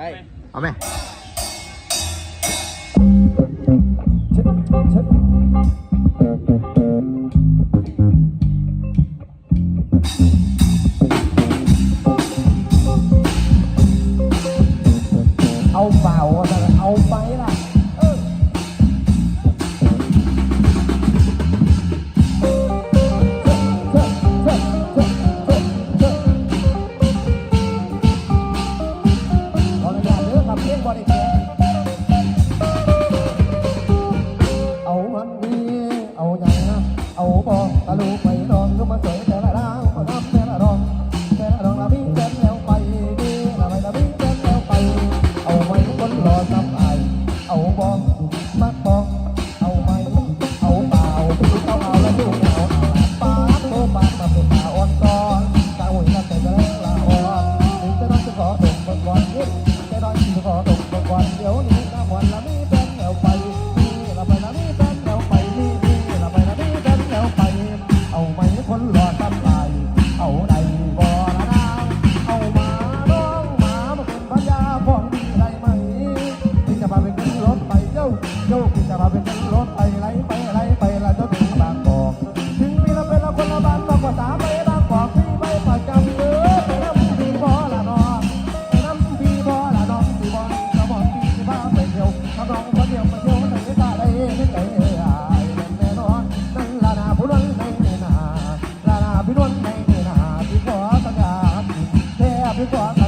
哎阿妹 gosto.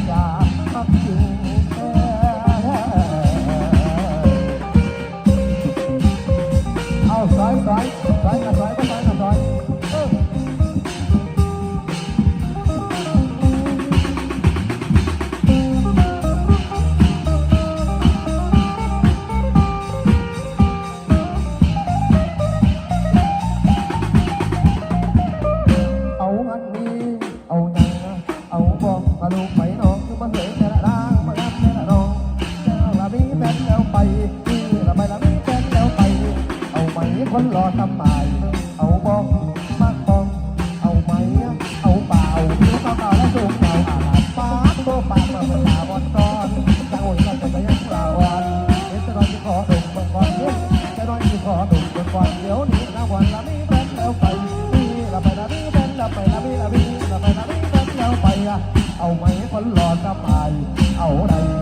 คนรอทำไมเอาบอกมากบอกเอาไหมเอาเปล่าผิวเปล่าแล้วสูงเปล่าอาหารปาตัวปากมาเป็นตาบอดซ้อนจังหวะเราจะไปยังเล่าวันเดี๋ยวจะรอที่ขอดุเมื่ก่อนเดี๋ยวจะรอที่ขอดุเมื่ก่อนเดี๋ยวนี้นะวันละมีเป็นแล้วไปมีละไปละมีเป็นละไปละมีละมีละไปละมีเป็นแล้วไปอะเอาไหมคนรอทำไมเอาไร